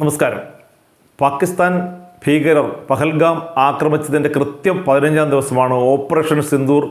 നമസ്കാരം. പാകിസ്ഥാൻ ഭീകരർ പഹൽഗാം ആക്രമിച്ചതിന്റെ കൃത്യം പതിനഞ്ചാം ദിവസമാണ് ഓപ്പറേഷൻ സിന്ദൂർ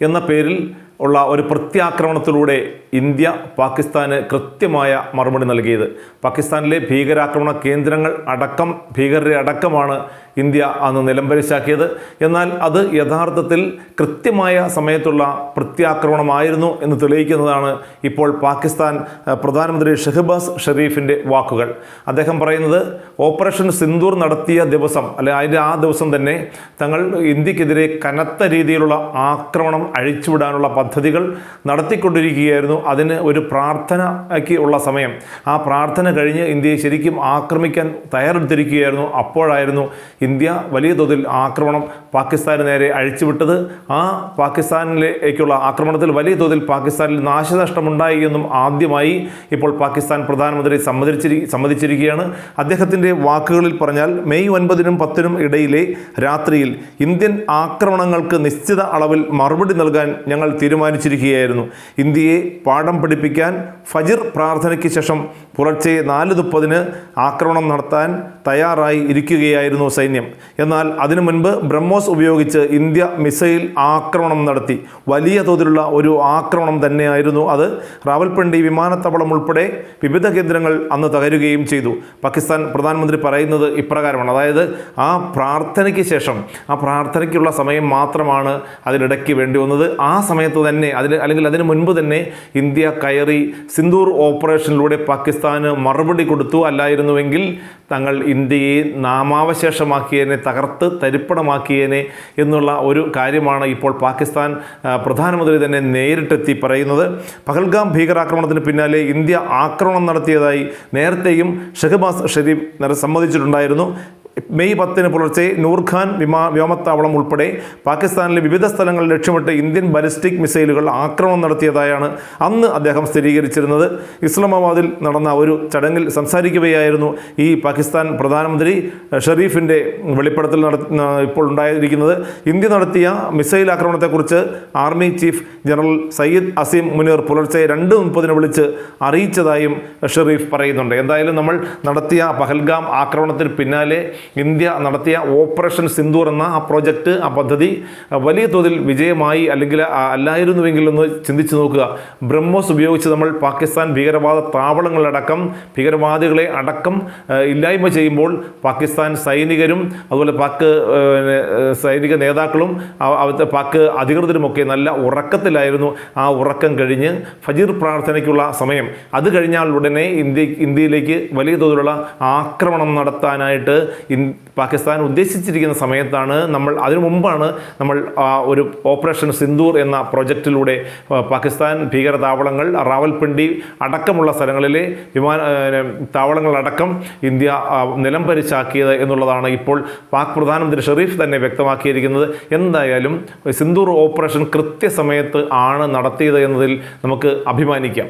എന്ന പേരിൽ ഉള്ള ഒരു പ്രത്യാക്രമണത്തിലൂടെ ഇന്ത്യ പാകിസ്ഥാന് കൃത്യമായ മറുപടി നൽകിയത്. പാകിസ്ഥാനിലെ ഭീകരാക്രമണ കേന്ദ്രങ്ങൾ അടക്കം ഭീകരരെ അടക്കമാണ് ഇന്ത്യ അന്ന് നിലംപരിശാക്കിയത്. എന്നാൽ അത് യഥാർത്ഥത്തിൽ കൃത്യമായ സമയത്തുള്ള പ്രത്യാക്രമണമായിരുന്നു എന്ന് തെളിയിക്കുന്നതാണ് ഇപ്പോൾ പാകിസ്ഥാൻ പ്രധാനമന്ത്രി ഷെഹബാസ് ഷെരീഫിന്റെ വാക്കുകൾ. അദ്ദേഹം പറയുന്നത് ഓപ്പറേഷൻ സിന്ദൂർ നടത്തിയ ദിവസം അല്ലെ അതിന്റെ ആ ദിവസം തന്നെ തങ്ങൾ ഇന്ത്യക്കെതിരെ കനത്ത രീതിയിലുള്ള ആക്രമണം അഴിച്ചുവിടാനുള്ള പദ്ധതികൾ നടത്തിക്കൊണ്ടിരിക്കുകയായിരുന്നു. അതിന് ഒരു പ്രാർത്ഥനയ്ക്ക് ഉള്ള സമയം. ആ പ്രാർത്ഥന കഴിഞ്ഞ് ഇന്ത്യയെ ശരിക്കും ആക്രമിക്കാൻ തയ്യാറെടുത്തിരിക്കുകയായിരുന്നു. അപ്പോഴായിരുന്നു ഇന്ത്യ വലിയ തോതിൽ ആക്രമണം പാകിസ്ഥാന് നേരെ അഴിച്ചുവിട്ടത്. ആ പാകിസ്ഥാനിലേക്കുള്ള ആക്രമണത്തിൽ വലിയ തോതിൽ പാകിസ്ഥാനിൽ നാശനഷ്ടമുണ്ടായി എന്നും ആദ്യമായി ഇപ്പോൾ പാകിസ്ഥാൻ പ്രധാനമന്ത്രി സമ്മതിച്ചിരി സമ്മതിച്ചിരിക്കുകയാണ്. അദ്ദേഹത്തിന്റെ വാക്കുകളിൽ പറഞ്ഞാൽ മെയ് ഒൻപതിനും പത്തിനും ഇടയിലെ രാത്രിയിൽ ഇന്ത്യൻ ആക്രമണങ്ങൾക്ക് നിശ്ചിത അളവിൽ മറുപടി നൽകാൻ ഞങ്ങൾ തീരുമാനിച്ചിരിക്കുകയായിരുന്നു. ഇന്ത്യയെ പാഠം പഠിപ്പിക്കാൻ ഫജിർ പ്രാർത്ഥനയ്ക്ക് ശേഷം പുലർച്ചെ നാല് മുപ്പതിന് ആക്രമണം നടത്താൻ തയ്യാറായി ഇരിക്കുകയായിരുന്നു സൈന്യം. എന്നാൽ അതിനു മുൻപ് ബ്രഹ്മോസ് ഉപയോഗിച്ച് ഇന്ത്യ മിസൈൽ ആക്രമണം നടത്തി. വലിയ തോതിലുള്ള ഒരു ആക്രമണം തന്നെയായിരുന്നു അത്. റാവൽപിണ്ടി വിമാനത്താവളം ഉൾപ്പെടെ വിവിധ കേന്ദ്രങ്ങൾ അന്ന് തകരുകയും ചെയ്തു. പാകിസ്ഥാൻ പ്രധാനമന്ത്രി പറയുന്നത് ഇപ്രകാരമാണ്. അതായത് ആ പ്രാർത്ഥനയ്ക്ക് ശേഷം ആ പ്രാർത്ഥനയ്ക്കുള്ള സമയം മാത്രമാണ് അതിനിടയ്ക്ക് വേണ്ടി വന്നത്. ആ സമയത്ത് തന്നെ അതിന് അല്ലെങ്കിൽ അതിന് മുൻപ് തന്നെ ഇന്ത്യ കയറി സിന്ദൂർ ഓപ്പറേഷനിലൂടെ പാകിസ്ഥാന് മറുപടി കൊടുത്തു അല്ലായിരുന്നുവെങ്കിൽ തങ്ങൾ ഇന്ത്യയെ നാമാവശേഷമാക്കിയതിനെ തകർത്ത് തരിപ്പണമാക്കിയതിനെ എന്നുള്ള ഒരു കാര്യമാണ് ഇപ്പോൾ പാകിസ്ഥാൻ പ്രധാനമന്ത്രി തന്നെ നേരിട്ടെത്തി പറയുന്നത്. പഹൽഗാം ഭീകരാക്രമണത്തിന് പിന്നാലെ ഇന്ത്യ ആക്രമണം നടത്തിയതായി നേരത്തെയും ഷെഹബാസ് ഷെരീഫ് സമ്മതിച്ചിട്ടുണ്ടായിരുന്നു. മെയ് പത്തിന് പുലർച്ചെ നൂർഖാൻ വിമാ വ്യോമത്താവളം ഉൾപ്പെടെ പാകിസ്ഥാനിലെ വിവിധ സ്ഥലങ്ങൾ ലക്ഷ്യമിട്ട് ഇന്ത്യൻ ബാലിസ്റ്റിക് മിസൈലുകൾ ആക്രമണം നടത്തിയതായാണ് അന്ന് അദ്ദേഹം സ്ഥിരീകരിച്ചിരുന്നത്. ഇസ്ലാമാബാദിൽ നടന്ന ഒരു ചടങ്ങിൽ സംസാരിക്കുകയായിരുന്നു ഈ പാകിസ്ഥാൻ പ്രധാനമന്ത്രി ഷെരീഫിന്റെ വെളിപ്പെടുത്തൽ ഇപ്പോൾ ഉണ്ടായിരിക്കുന്നത്. ഇന്ത്യ നടത്തിയ missile ആക്രമണത്തെക്കുറിച്ച് army chief general Syed Asim Munir പുലർച്ചെ രണ്ട് മുപ്പതിന് വിളിച്ച് അറിയിച്ചതായും ഷെറീഫ് പറയുന്നുണ്ട്. എന്തായാലും നമ്മൾ നടത്തിയ പഹൽഗാം ആക്രമണത്തിന് പിന്നാലെ ഇന്ത്യ നടത്തിയ ഓപ്പറേഷൻ സിന്ദൂർ എന്ന ആ പ്രോജക്റ്റ് ആ പദ്ധതി വലിയ തോതിൽ വിജയമായി അല്ലെങ്കിൽ അല്ലായിരുന്നുവെങ്കിൽ ഒന്ന് ചിന്തിച്ചു നോക്കുക. ബ്രഹ്മോസ് ഉപയോഗിച്ച് നമ്മൾ പാകിസ്ഥാൻ ഭീകരവാദ താവളങ്ങളടക്കം ഭീകരവാദികളെ അടക്കം ഇല്ലായ്മ ചെയ്യുമ്പോൾ പാകിസ്ഥാൻ സൈനികരും അതുപോലെ പാക് സൈനിക നേതാക്കളും അവിടുത്തെ പാക് അധികൃതരുമൊക്കെ നല്ല ഉറക്കത്തിലായിരുന്നു. ആ ഉറക്കം കഴിഞ്ഞ് ഫജീർ പ്രാർത്ഥനയ്ക്കുള്ള സമയം. അത് കഴിഞ്ഞാൽ ഉടനെ ഇന്ത്യ ഇന്ത്യയിലേക്ക് വലിയ തോതിലുള്ള ആക്രമണം നടത്താനായിട്ട് പാകിസ്ഥാൻ ഉദ്ദേശിച്ചിരിക്കുന്ന സമയത്താണ് നമ്മൾ അതിനു മുമ്പാണ് നമ്മൾ ഒരു ഓപ്പറേഷൻ സിന്ദൂർ എന്ന പ്രൊജക്റ്റിലൂടെ പാകിസ്ഥാൻ ഭീകരതാവളങ്ങൾ റാവൽപിണ്ടി അടക്കമുള്ള സ്ഥലങ്ങളിലെ വിമാന താവളങ്ങളടക്കം ഇന്ത്യ നിലം പരിച്ചാക്കിയത് എന്നുള്ളതാണ് ഇപ്പോൾ പാക് പ്രധാനമന്ത്രി ഷെറീഫ് തന്നെ വ്യക്തമാക്കിയിരിക്കുന്നത്. എന്തായാലും സിന്ദൂർ ഓപ്പറേഷൻ കൃത്യസമയത്ത് ആണ് നടത്തിയത് എന്നതിൽ നമുക്ക് അഭിമാനിക്കാം.